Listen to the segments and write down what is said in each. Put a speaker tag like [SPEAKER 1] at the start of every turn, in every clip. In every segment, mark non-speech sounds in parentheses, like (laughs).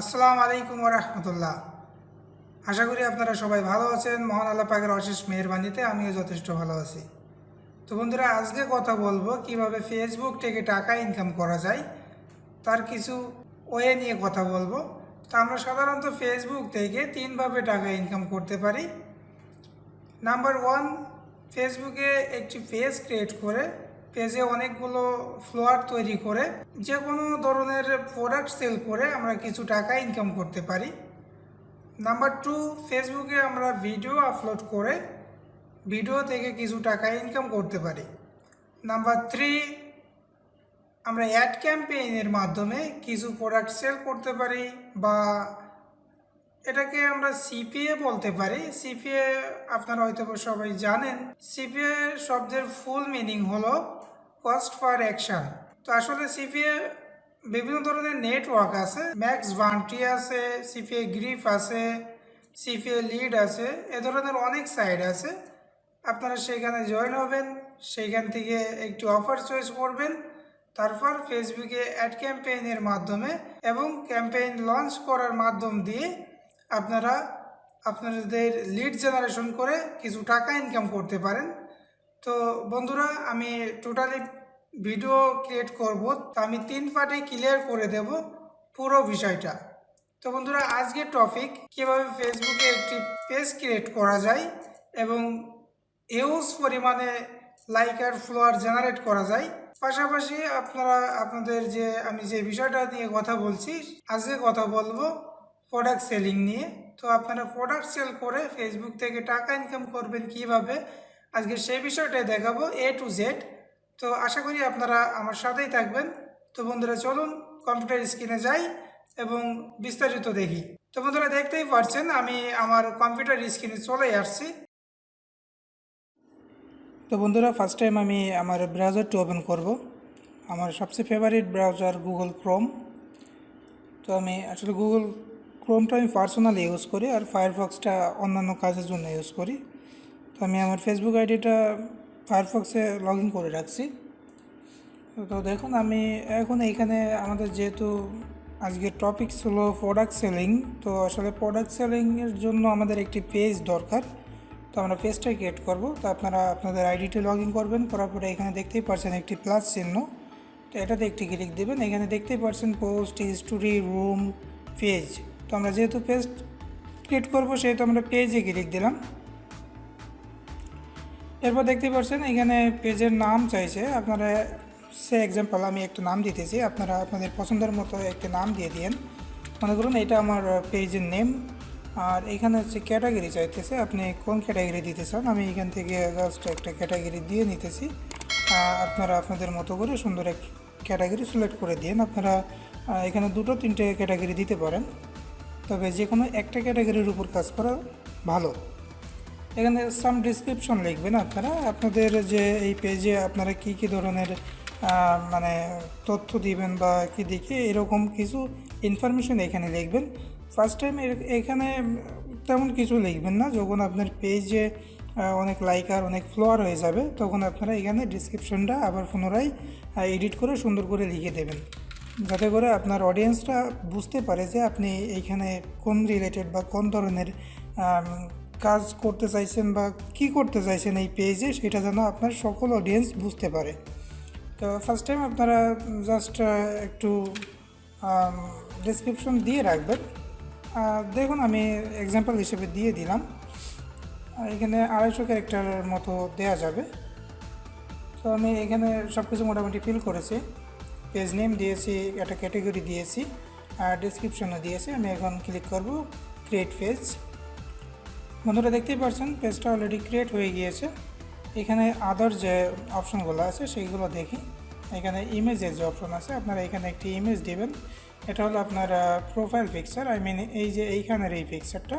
[SPEAKER 1] আসসালামু আলাইকুম রহমতুল্লাহ। আশা করি আপনারা সবাই ভালো আছেন। মহান আল্লাহ পাকের অশেষ মেহরবানিতে আমিও যথেষ্ট ভালো আছি। তো বন্ধুরা, আজকে কথা বলব কীভাবে ফেসবুক থেকে টাকা ইনকাম করা যায়, তার কিছু ওয়ে নিয়ে কথা বলব। তো আমরা সাধারণত ফেসবুক থেকে তিনভাবে টাকা ইনকাম করতে পারি। নাম্বার ওয়ান ফেসবুকে একটি পেজ ক্রিয়েট করে পেজে অনেকগুলো ফ্লোয়ার তৈরি করে যে কোনো ধরনের প্রোডাক্ট সেল করে আমরা কিছু টাকা ইনকাম করতে পারি। নাম্বার টু ফেসবুকে আমরা ভিডিও আপলোড করে ভিডিও থেকে কিছু টাকা ইনকাম করতে পারি। নাম্বার থ্রি আমরা অ্যাড ক্যাম্পেইনের মাধ্যমে কিছু প্রোডাক্ট সেল করতে পারি বা এটাকে আমরা সিপিএ বলতে পারি। সিপিএ আপনারা হয়তো সবাই জানেন। সিপিএ শব্দের ফুল মিনিং হলো কস্ট পার অ্যাকশন তো আসলে সিপিএ বিভিন্ন ধরনের নেটওয়ার্ক আছে। ম্যাক্স ভান্টি আছে সিপিএ গ্রিফ আছে সিপিএ লিড আছে, এ ধরনের অনেক সাইট আছে। আপনারা সেখানে জয়েন হবেন সেইখান থেকে একটি অফার চয়েস করবেন। তারপর ফেসবুকে অ্যাড ক্যাম্পেইনের মাধ্যমে এবং ক্যাম্পেইন লঞ্চ করার মাধ্যম দিয়ে আপনারা আপনাদের লিড জেনারেশন করে কিছু টাকা ইনকাম করতে পারেন। তো বন্ধুরা, আমি টোটালি ভিডিও ক্রিয়েট করব। তা আমি তিন পার্টে ক্লিয়ার করে দেব পুরো বিষয়টা। তো বন্ধুরা, আজকের টপিক কীভাবে ফেসবুকে একটি পেজ ক্রিয়েট করা যায় এবং ইউজ পরিমাণে লাইক আর ফলোয়ার জেনারেট করা যায়। পাশাপাশি আপনারা, আপনাদের যে, আমি যে বিষয়টা নিয়ে কথা বলছি, আজকে কথা বলব প্রোডাক্ট সেলিং নিয়ে। তো আপনারা প্রোডাক্ট সেল করে ফেসবুক থেকে টাকা ইনকাম করবেন কীভাবে? আজকে সেই বিষয়টাই দেখাবো এ টু জেড তো আশা করি আপনারা আমার সাথেই থাকবেন। তো বন্ধুরা, চলুন কম্পিউটার স্ক্রিনে যাই এবং বিস্তারিত দেখি। তো বন্ধুরা, দেখতেই পারছেন আমি আমার কম্পিউটার স্ক্রিনে চলে আসছি। তো বন্ধুরা ফার্স্ট টাইম আমি আমার ব্রাউজারটি ওপেন করব। আমার সবচেয়ে ফেভারিট ব্রাউজার গুগল ক্রোম তো আমি আসলে গুগল ক্রোমটা আমি পার্সোনালি ইউজ করি আর ফায়ারফক্সটা অন্যান্য কাজের জন্য ইউজ করি। তো আমি আমার ফেসবুক আইডিটা ফায়ারফক্সে লগ ইন করে রাখছি। তো দেখুন, আমি এখন এইখানে আমাদের যেহেতু আজকের টপিক ছিল প্রোডাক্ট সেলিং তো আসলে প্রোডাক্ট সেলিংয়ের জন্য আমাদের একটি পেজ দরকার। তো আমরা পেজটা ক্রিয়েট করব। তো আপনারা আপনাদের আইডিটি লগ ইন করবেন, করার পরে এখানে দেখতেই পারছেন একটি প্লাস চিহ্ন। তো এটাতে একটি ক্লিক দেবেন। এখানে দেখতেই পারছেন পোস্ট স্টোরি রুম পেজ আমরা যেহেতু পেজ ক্রিয়েট করব, সেহেতু আমরা পেজে ক্লিক দিলাম। এরপর দেখতে পাচ্ছেন, এখানে পেজের নাম চাইছে। আপনারা সে এক্সাম্পল আমি একটা নাম দিতেছি, আপনারা আপনাদের পছন্দের মতো একটা নাম দিয়ে দিন মনে করুন এটা আমার পেজের নেম আর এখানে হচ্ছে ক্যাটাগরি চাইতেছে, আপনি কোন ক্যাটাগরি দিতে চান, আমি এখান থেকে জাস্ট একটা ক্যাটাগরি দিয়ে নিতেছি। আপনারা আপনাদের মতো করে সুন্দর এক ক্যাটাগরি সিলেক্ট করে দিন আপনারা এখানে দুটো তিনটে ক্যাটাগরি দিতে পারেন। তবে যে কোনো একটা ক্যাটাগরির উপর কাজ করা ভালো। এখানে সাম ডিসক্রিপশন লিখবেন আপনারা। আপনাদের যে এই পেজে আপনারা কি কি ধরনের মানে তথ্য দিবেন বা কি দিকে, এরকম কিছু ইনফরমেশন এখানে লিখবেন। ফার্স্ট টাইম এখানে তেমন কিছু লিখবেন না। যখন আপনার পেজে অনেক লাইক আর অনেক ফ্লোয়ার হয়ে যাবে, তখন আপনারা এখানে ডিসক্রিপশনটা আবার পুনরায় এডিট করে সুন্দর করে লিখে দেবেন। যাতে করে আপনার অডিয়েন্সটা বুঝতে পারে যে আপনি এইখানে কোন রিলেটেড বা কোন ধরনের কাজ করতে চাইছেন বা কি করতে চাইছেন এই পেজে সেটা যেন আপনার সকল অডিয়েন্স বুঝতে পারে। তো ফার্স্ট টাইম আপনারা জাস্ট একটু ডিসক্রিপশন দিয়ে রাখবেন। দেখুন আমি এক্সাম্পল হিসেবে দিয়ে দিলাম। এখানে আড়াইশো ক্যারেক্টারের মতো দেয়া যাবে। তো আমি এখানে সব কিছু মোটামুটি ফিল করেছি। পেজ নেম দিয়েছি, একটা ক্যাটাগরি দিয়েছি, আর ডিসক্রিপশনও দিয়েছি। আমি এখন ক্লিক করব ক্রিয়েট পেজ বন্ধুরা দেখতেই পাচ্ছেন পেজটা অলরেডি ক্রিয়েট হয়ে গিয়েছে। এখানে আদার যে অপশনগুলো আছে, সেইগুলো দেখি। এখানে ইমেজের যে অপশন আছে, আপনারা এখানে একটি ইমেজ দেবেন। এটা হলো আপনার প্রোফাইল পিকচার আই মিন এই যে এইখানের এই পিকচারটা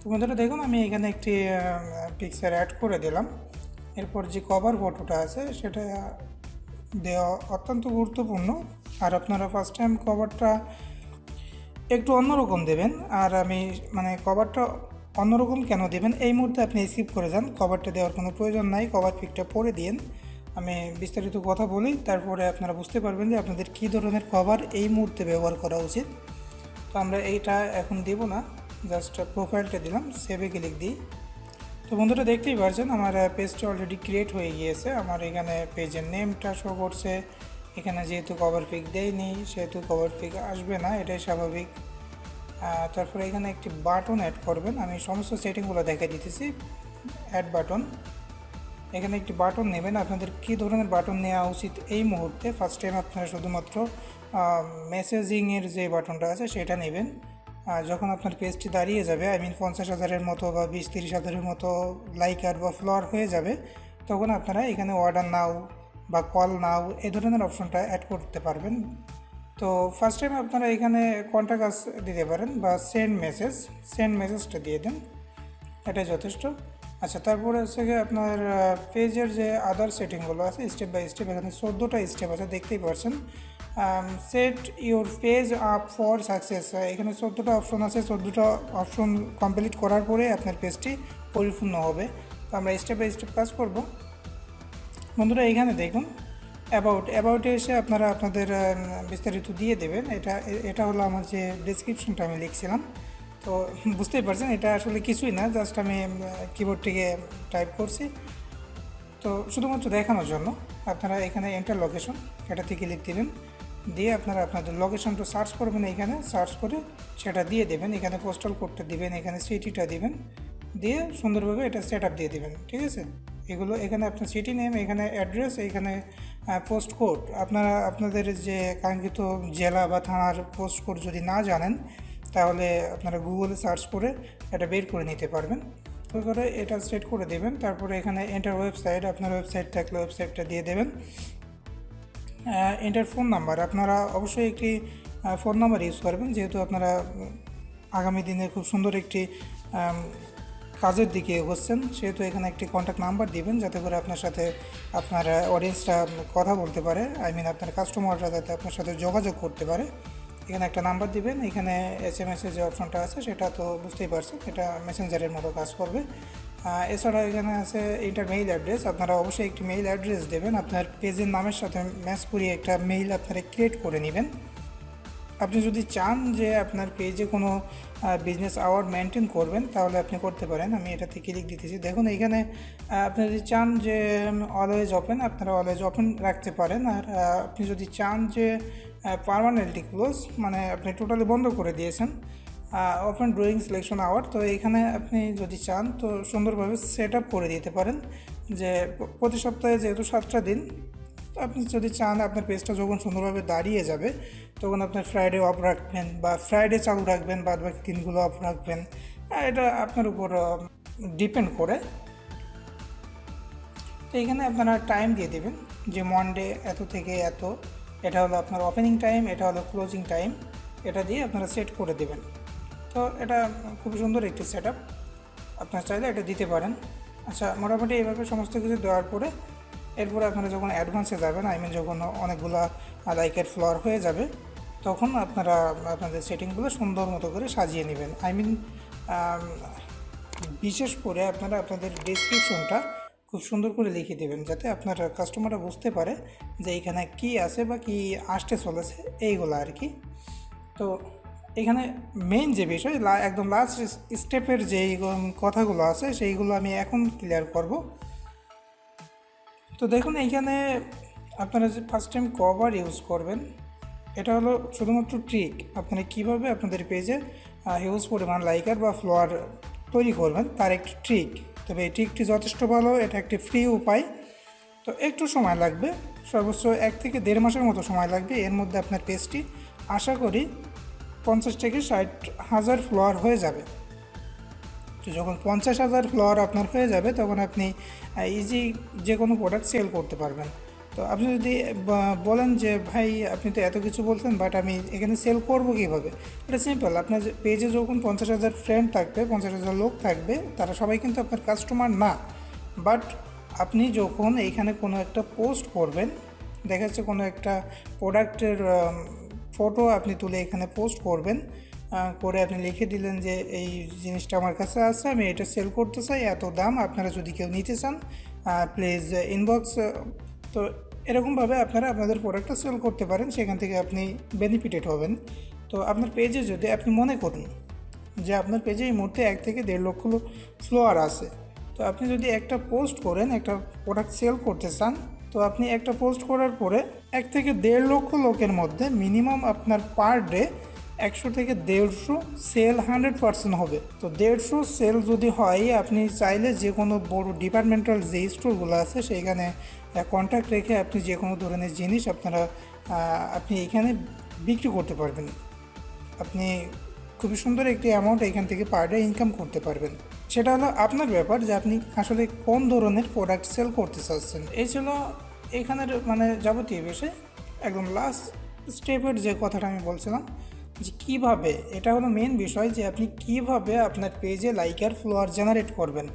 [SPEAKER 1] তো বন্ধুরা দেখুন, আমি এখানে একটি পিকচার অ্যাড করে দিলাম। এরপর যে কভার ফটোটা আছে, সেটা দেওয়া অত্যন্ত গুরুত্বপূর্ণ। আর আপনারা ফার্স্ট টাইম কভারটা একটু অন্যরকম দেবেন। আর আমি মানে কভারটা অন্যরকম কেন দেবেন, এই মুহূর্তে আপনি স্কিপ করে যান। কভারটা দেওয়ার কোনো প্রয়োজন নাই, কভার পিকটা পরে দিন আমি বিস্তারিত কথা বলি, তারপরে আপনারা বুঝতে পারবেন যে আপনাদের কী ধরনের কভার এই মুহূর্তে ব্যবহার করা উচিত। তো আমরা এইটা এখন দেব না, জাস্ট প্রোফাইলটা দিলাম সেভে ক্লিক দিই। তো বন্ধুরা দেখতেই পারছেন, আমার পেজটা অলরেডি ক্রিয়েট হয়ে গিয়েছে। আমার এখানে পেজের নেমটা শো করছে। এখানে যেহেতু কভার পিক দেয়নি, সেহেতু কভার পিক আসবে না, এটাই স্বাভাবিক। তারপরে এখানে একটি বাটন অ্যাড করবেন। আমি সমস্ত সেটিংগুলো দেখে দিতেছি। অ্যাড বাটন এখানে একটি বাটন নেবেন। আপনাদের কী ধরনের বাটন নেওয়া উচিত এই মুহূর্তে? ফার্স্ট টাইম আপনারা শুধুমাত্র মেসেজিংয়ের যে বাটনটা আছে, সেটা নেবেন। যখন আপনার পেজটি দাঁড়িয়ে যাবে আই মিন পঞ্চাশ হাজারের মতো বা বিশ তিরিশ হাজারের মতো লাইকার বা ফ্লোয়ার হয়ে যাবে, তখন আপনারা এখানে অর্ডার নাও বা কল নাও এ ধরনের অপশনটা অ্যাড করতে পারবেন। তো ফার্স্ট টাইম আপনারা এখানে কন্ট্যাক্ট আস দিতে পারেন বা সেন্ড মেসেজ সেন্ড মেসেজটা দিয়ে দেন। এটাই যথেষ্ট। আচ্ছা তারপরে হচ্ছে গিয়ে আপনার পেজের যে আদার সেটিংগুলো আছে স্টেপ বাই স্টেপ এখানে চোদ্দোটা স্টেপ আছে, দেখতেই পাচ্ছেন set your page up for success এখানে চোদ্দোটা অপশন আছে, চোদ্দোটা অপশন কমপ্লিট করার পরে আপনার পেজটি পরিপূর্ণ হবে। তো আমরা স্টেপ বাই স্টেপ কাজ করব। বন্ধুরা, এখানে দেখুন অ্যাবাউট অ্যাবাউটে এসে আপনারা আপনাদের বিস্তারিত দিয়ে দেবেন। এটা এটা হলো আমার যে ডিসক্রিপশনটা আমি লিখছিলাম। তো (laughs) বুঝতেই পারছেন, এটা আসলে কিছুই না জাস্ট আমি কিবোর্ডটিকে টাইপ করছি। তো শুধুমাত্র দেখানোর জন্য আপনারা এখানে এন্টার লোকেশন এটাতে ক্লিক দিবেন দিয়ে আপনারা আপনাদের লোকেশনটা সার্চ করবেন এখানে সার্চ করে সেটা দিয়ে দেবেন। এখানে পোস্টাল কোডটা দিবেন, এখানে সিটিটা দিবেন। দিয়ে সুন্দরভাবে এটা সেট আপ দিয়ে দেবেন, ঠিক আছে? এগুলো এখানে আপনার সিটি নেম এখানে অ্যাড্রেস এখানে পোস্ট কোড আপনারা, আপনাদের যে কাঙ্ক্ষিত জেলা বা থানার পোস্ট কোড যদি না জানেন তাহলে আপনারা গুগলে সার্চ করে এটা বের করে নিতে পারবেন। করে এটা সেট করে দেবেন, তারপরে এখানে এন্টার ওয়েবসাইট আপনার ওয়েবসাইট থাকলে ওয়েবসাইটটা দিয়ে দেবেন। এন্টার ফোন নাম্বার আপনারা অবশ্যই একটি ফোন নাম্বার ইউজ করবেন, যেহেতু আপনারা আগামী দিনে খুব সুন্দর একটি কাজের দিকে এগোচ্ছেন, সেহেতু এখানে একটি কন্ট্যাক্ট নাম্বার দিবেন, যাতে করে আপনার সাথে আপনার অডিয়েন্সটা কথা বলতে পারে। আই মিন আপনার কাস্টমাররা যাতে আপনার সাথে যোগাযোগ করতে পারে। এখানে একটা নাম্বার দিবেন, এখানে এস এম এসের যে অপশনটা আছে সেটা তো বুঝতেই পারছেন, এটা মেসেঞ্জারের মতো কাজ করবে। এছাড়া এখানে আছে ইন্টার মেইল অ্যাড্রেস আপনারা অবশ্যই একটি মেইল অ্যাড্রেস দেবেন, আপনার পেজের নামের সাথে ম্যাচ করিয়ে একটা মেইল আপনারা ক্রিয়েট করে নেবেন। আপনি যদি চান যে আপনার পেজে কোনো বিজনেস আওয়ার মেনটেন করবেন, তাহলে আপনি করতে পারেন, আমি এটাতে ক্লিক দিতেছি। দেখুন, এখানে আপনি যদি চান যে অলওয়েজ ওপেন আপনারা অলওয়েজ ওপেন রাখতে পারেন, আর আপনি যদি চান যে পারমানেন্টলি ক্লোজ মানে আপনি টোটালি বন্ধ করে দিয়েছেন। ওপেন ড্রয়িং সিলেকশন আওয়ার তো এখানে আপনি যদি চান, তো সুন্দরভাবে সেট আপ করে দিতে পারেন। যে প্রতি সপ্তাহে যেহেতু সাতটা দিন, তো আপনি যদি চান, আপনার পেজটা যখন সুন্দরভাবে দাঁড়িয়ে যাবে, তখন আপনার ফ্রাইডে অফ রাখবেন বা ফ্রাইডে চালু রাখবেন বাদ বাকি দিনগুলো অফ রাখবেন। এটা আপনার উপর ডিপেন্ড করে। তো এখানে আপনারা টাইম দিয়ে দেবেন যে মনডে এত থেকে এত। এটা হলো আপনার ওপেনিং টাইম এটা হলো ক্লোজিং টাইম এটা দিয়ে আপনারা সেট করে দেবেন। তো এটা খুব সুন্দর একটি সেট আপ আপনারা চাইলে এটা দিতে পারেন। আচ্ছা মোটামুটি এইভাবে সমস্ত কিছু দেওয়ার পরে এরপরে আপনারা যখন অ্যাডভান্সে যাবেন আই মিন যখন অনেকগুলো লাইকের ফ্লোয়ার হয়ে যাবে, তখন আপনারা আপনাদের সেটিংগুলো সুন্দর মতো করে সাজিয়ে নেবেন। আই মিন বিশেষ করে আপনারা আপনাদের ডেসক্রিপশনটা খুব সুন্দর করে লিখে দেবেন যাতে আপনার কাস্টমাররা বুঝতে পারে যে এখানে কি আছে বা কি আসতে চলেছে এইগুলো আর কি। তো এখানে মেইন যে বিষয় একদম লাস্ট স্টেপের উম, কথাগুলো আছে সেইগুলো আমি এখন ক্লিয়ার করব। তো দেখুন এইখানে আপনারা যে ফার্স্ট টাইম কভার ইউজ করবেন এটা হলো শুধুমাত্র ট্রিক আপনারা কীভাবে আপনাদের পেজে হিউজ পরিমাণ লাইকার বা ফ্লোয়ার তৈরি করবেন তার একটি ট্রিক তবে এই ট্রিকটি যথেষ্ট ভালো, এটা একটি ফ্রি উপায়। তো একটু সময় লাগবে, সর্বোচ্চ এক থেকে দেড় মাসের মতো সময় লাগবে এর মধ্যে আপনার পেজটি আশা করি পঞ্চাশ থেকে ষাট হাজার ফ্লোয়ার হয়ে যাবে। তো যখন পঞ্চাশ হাজার ফ্লোয়ার আপনার হয়ে যাবে, তখন আপনি ইজি যে কোনো প্রোডাক্ট সেল করতে পারবেন। তো আপনি যদি বলেন যে, ভাই, আপনি তো এত কিছু বলছেন বাট আমি এখানে সেল করব কীভাবে? এটা সিম্পল আপনার পেজে যখন পঞ্চাশ হাজার ফ্রেন্ড থাকবে, পঞ্চাশ হাজার লোক থাকবে, তারা সবাই কিন্তু আপনার কাস্টমার না। বাট আপনি যখন এইখানে কোনো একটা পোস্ট করবেন, দেখা যাচ্ছে কোনো একটা প্রোডাক্টের ফটো আপনি তুলে এখানে পোস্ট করবেন করে আপনি লিখে দিলেন যে, এই জিনিসটা আমার কাছে আছে, আমি এটা সেল করতে চাই, এত দাম, আপনারা যদি কেউ নিতে চান প্লিজ ইনবক্স তো এরকমভাবে আপনারা আপনাদের প্রোডাক্টটা সেল করতে পারেন, সেখান থেকে আপনি বেনিফিটেড হবেন। তো আপনার পেজে যদি আপনি মনে করুন যে আপনার পেজে এই মুহূর্তে এক থেকে দেড় লক্ষ ফ্লোয়ার আছে, তো আপনি যদি একটা পোস্ট করেন, একটা প্রোডাক্ট সেল করতে চান, তো আপনি একটা পোস্ট করার পরে এক থেকে দেড় লক্ষ লোকের মধ্যে মিনিমাম আপনার পার ডে একশো থেকে দেড়শো সেল হান্ড্রেড পার্সেন্ট হবে। তো দেড়শো সেল যদি হয়, আপনি চাইলে যে কোনো বড় ডিপার্টমেন্টাল যে স্টোরগুলো আছে, সেইখানে কন্ট্যাক্ট রেখে আপনি যে কোনো ধরনের জিনিস আপনারা আপনি এখানে বিক্রি করতে পারবেন। আপনি খুবই সুন্দর একটি অ্যামাউন্ট এখান থেকে পার ডে ইনকাম করতে পারবেন। সেটা হলো আপনার ব্যাপার যে আপনি আসলে কোন ধরনের প্রোডাক্ট সেল করতে চাচ্ছেন। এই ছিল এখানের মানে যাবতীয় বিষয়। একদম লাস্ট স্টেপের যে কথাটা আমি বলছিলাম, যে কীভাবে, এটা হলো মেন বিষয় যে আপনি কীভাবে আপনার পেজে লাইকার ফ্লোয়ার জেনারেট করবেন।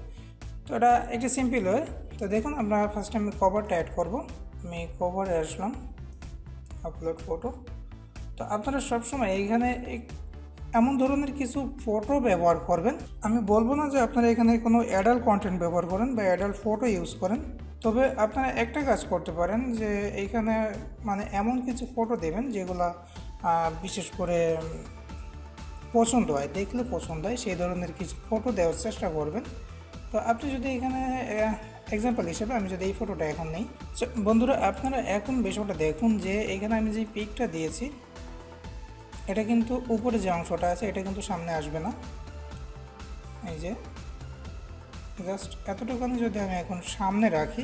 [SPEAKER 1] তো এটা একটু সিম্পল হয়। তো দেখুন, আমরা ফার্স্ট আমি কভারটা অ্যাড করব। আমি কভারে আসলাম আপলোড ফটো তো আপনারা সবসময় এইখানে এমন ধরনের কিছু ফটো ব্যবহার করবেন। আমি বলব না যে আপনারা এখানে কোনো অ্যাডাল্ট কন্টেন্ট ব্যবহার করেন বা অ্যাডাল্ট ফটো ইউজ করেন। তবে আপনারা একটা কাজ করতে পারেন যে এইখানে মানে এমন কিছু ফটো দেবেন যেগুলা বিশেষ করে পছন্দ হয়, দেখলে পছন্দ হয়, সেই ধরনের কিছু ফটো দেওয়ার চেষ্টা করবেন। তো আপনি যদি এখানে এক্সাম্পল হিসেবে আমি যদি এই ফটোটা এখন নেই। বন্ধুরা, আপনারা এখন বিষয়টা দেখুন যে এখানে আমি যে পিকটা দিয়েছি, এটা কিন্তু উপরে যে অংশটা আছে, এটা কিন্তু সামনে আসবে না। এই যে জাস্ট এতটুকুনি যদি আমি এখন সামনে রাখি,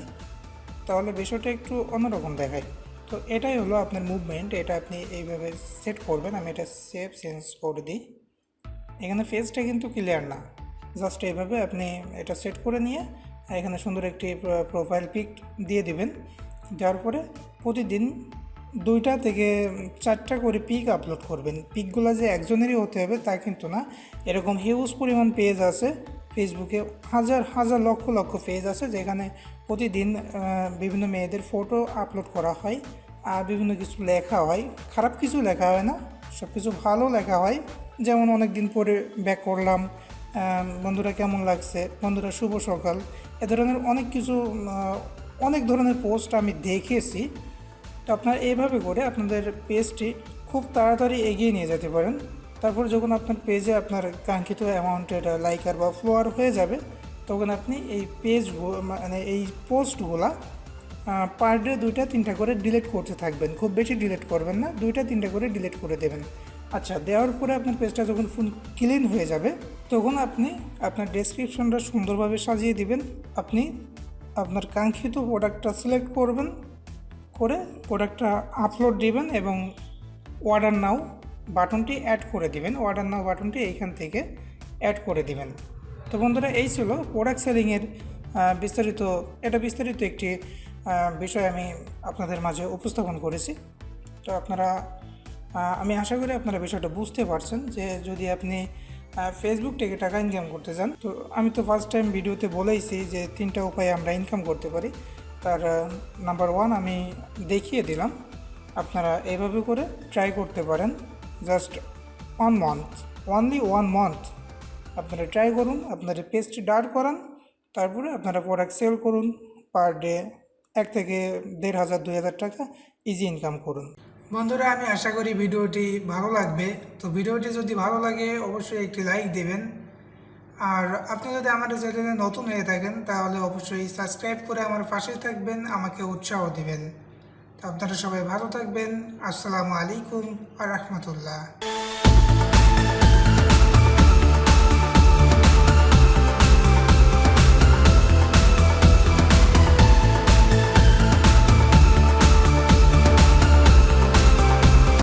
[SPEAKER 1] তাহলে বিষয়টা একটু অন্যরকম দেখায়। তো এটাই হলো আপনার মুভমেন্ট এটা আপনি এইভাবে সেট করবেন, আমি এটা সেভ চেঞ্জ করে দিই। এখানে ফেসটা কিন্তু ক্লিয়ার না। জাস্ট এইভাবে আপনি এটা সেট করে নিয়ে এখানে সুন্দর একটি প্রোফাইল পিক দিয়ে দিবেন। দেওয়ার পরে প্রতিদিন দুইটা থেকে চারটা করে পিক আপলোড করবেন। পিকগুলো যে একজনেরই হতে হবে তা কিন্তু না। এরকম হিউজ পরিমাণ পেজ আছে। ফেসবুকে হাজার হাজার, লক্ষ লক্ষ পেজ আছে যেখানে প্রতিদিন বিভিন্ন মেয়েদের ফটো আপলোড করা হয় আর বিভিন্ন কিছু লেখা হয়। খারাপ কিছু লেখা হয় না সব কিছু ভালো লেখা হয়। যেমন অনেক দিন পরে ব্যাক করলাম বন্ধুরা কেমন লাগছে? বন্ধুরা শুভ সকাল। এ ধরনের অনেক কিছু অনেক ধরনের পোস্ট আমি দেখেছি। তো আপনারা এইভাবে করে আপনাদের পেজটি খুব তাড়াতাড়ি এগিয়ে নিয়ে যেতে পারেন। তারপর যখন আপনার পেজে আপনার কাঙ্ক্ষিত অ্যামাউন্টের লাইকার বা ফ্লোয়ার হয়ে যাবে, তখন আপনি এই পেজ মানে এই পোস্টগুলা পার ডে দুইটা তিনটা করে ডিলিট করতে থাকবেন। খুব বেশি ডিলিট করবেন না, দুইটা তিনটা করে ডিলিট করে দেবেন। আচ্ছা দেওয়ার পরে আপনার পেজটা যখন ফুল ক্লিন হয়ে যাবে তখন আপনি আপনার ডেসক্রিপশনটা সুন্দরভাবে সাজিয়ে দিবেন। আপনি আপনার কাঙ্ক্ষিত প্রোডাক্টটা সিলেক্ট করবেন, করে প্রোডাক্টটা আপলোড দিবেন এবং অর্ডার নাও বাটনটি অ্যাড করে দিবেন। অর্ডার নাও বাটনটি এইখান থেকে অ্যাড করে দিবেন। তো বন্ধুরা, এই ছিল প্রোডাক্ট সেলিংয়ের বিস্তারিত, এটা বিস্তারিত একটি বিষয় আমি আপনাদের মাঝে উপস্থাপন করেছি। তো আপনারা আমি আশা করি আপনারা বিষয়টা বুঝতে পারছেন যে যদি আপনি ফেসবুক থেকে টাকা ইনকাম করতে চান, তো আমি তো ফার্স্ট টাইম ভিডিওতে বলেইছি যে তিনটা উপায়ে আমরা ইনকাম করতে পারি। তার নাম্বার ওয়ান আমি দেখিয়ে দিলাম, আপনারা এইভাবে করে ট্রাই করতে পারেন। Just one month only one month আপনারা ট্রাই করুন, আপনারা পেজটি দাঁড় করান, তারপরে আপনারা প্রোডাক্ট সেল করুন পার ডে এক থেকে দেড় হাজার, দুই হাজার টাকা ইজি ইনকাম করুন। বন্ধুরা, আমি আশা করি ভিডিওটি ভালো লাগবে। তো ভিডিওটি যদি ভালো লাগে, অবশ্যই একটি লাইক দেবেন। আর আপনি যদি আমার চ্যানেলে নতুন হয়ে থাকেন, তাহলে অবশ্যই সাবস্ক্রাইব করে আমার পাশে থাকবেন, আমাকে উৎসাহ দেবেন। তো আপনারা সবাই ভালো থাকবেন। আসসালামু আলাইকুম আ রহমতুল্লাহ।